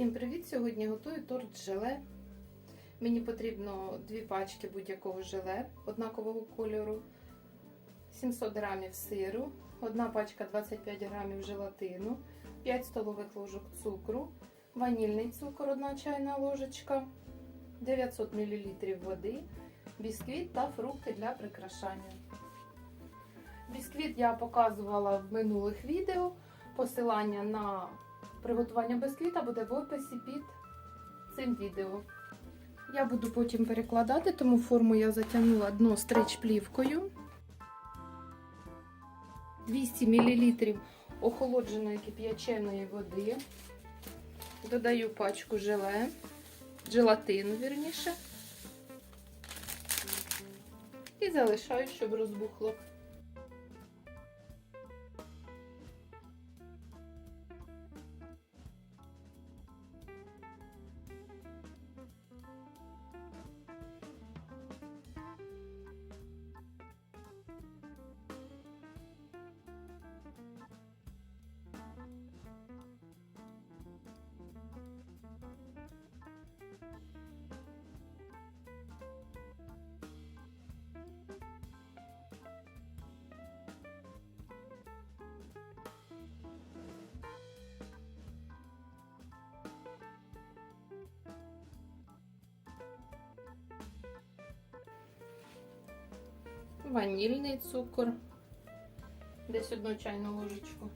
Всім привіт! Сьогодні готую торт желе. Мені потрібно дві пачки будь-якого желе однакового кольору, 700 грамів сиру, одна пачка 25 грамів желатину, 5 столових ложок цукру, ванільний цукор, 1 чайна ложечка, 900 мл води, бісквіт та фрукти для прикрашання. Бісквіт я показувала в минулих відео. Посилання на приготування бісквіта буде в описі під цим відео. Я буду потім перекладати, тому форму я затягнула дно стрич плівкою. 200 мл охолодженої кип'яченої води. Додаю пачку желе, желатину, вірніше. І залишаю, щоб розбухло. Ванільний цукор, десь одну чайну ложечку.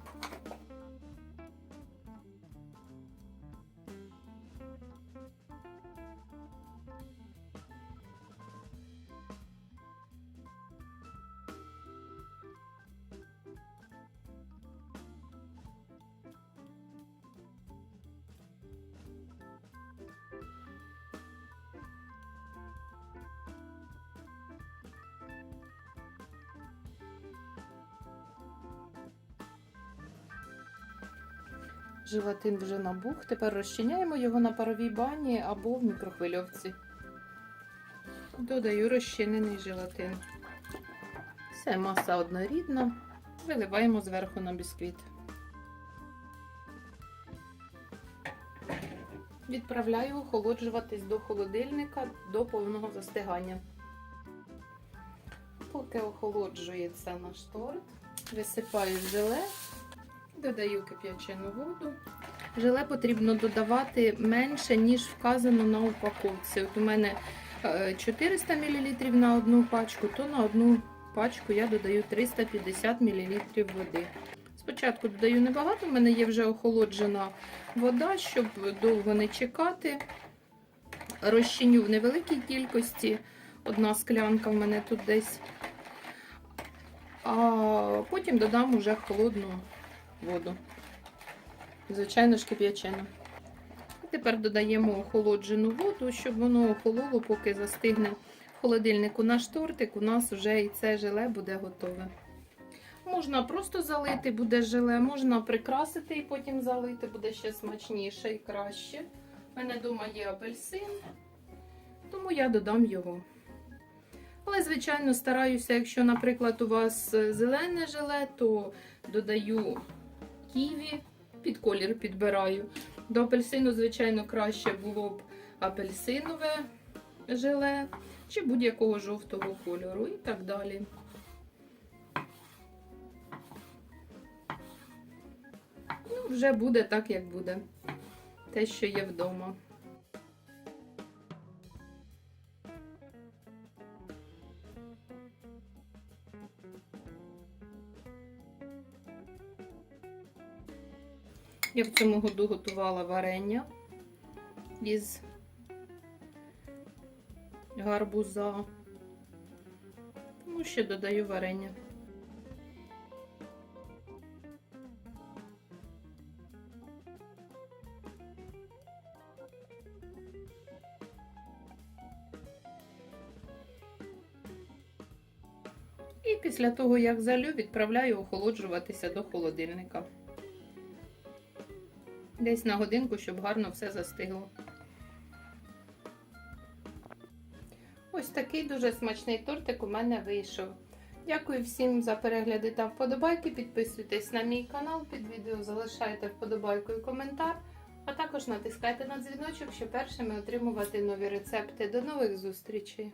Желатин вже набух. Тепер розчиняємо його на паровій бані або в мікрохвильовці. Додаю розчинений желатин. Все, маса однорідна. Виливаємо зверху на бісквіт. Відправляю охолоджуватись до холодильника до повного застигання. Поки охолоджується наш торт, висипаю желе Додаю кип'ячену воду. Желе потрібно додавати менше, ніж вказано на упаковці. От у мене 400 мл на одну пачку, то на одну пачку я додаю 350 мл води. Спочатку додаю небагато, в мене є вже охолоджена вода, щоб довго не чекати. Розчиню в невеликій кількості. Одна склянка в мене тут десь. А потім додам уже холодну воду. Звичайно ж кип'ячену. Тепер додаємо охолоджену воду, щоб воно охололо, поки застигне в холодильнику наш тортик, у нас вже і це желе буде готове. Можна просто залити, буде желе, можна прикрасити і потім залити, буде ще смачніше і краще. У мене вдома є апельсин, тому я додам його. Але, звичайно, стараюся, якщо, наприклад, у вас зелене желе, то додаю ківі, під колір підбираю. До апельсину, звичайно, краще було б апельсинове желе чи будь-якого жовтого кольору і так далі. Ну, вже буде так, як буде. Те, що є вдома. Я в цьому году готувала варення із гарбуза, тому ще додаю варення. І після того, як залю, відправляю охолоджуватися до холодильника. Десь на годинку, щоб гарно все застигло. Ось такий дуже смачний тортик у мене вийшов. Дякую всім за перегляди та вподобайки. Підписуйтесь на мій канал під відео, залишайте вподобайку і коментар. А також натискайте на дзвіночок, щоб першими отримувати нові рецепти. До нових зустрічей!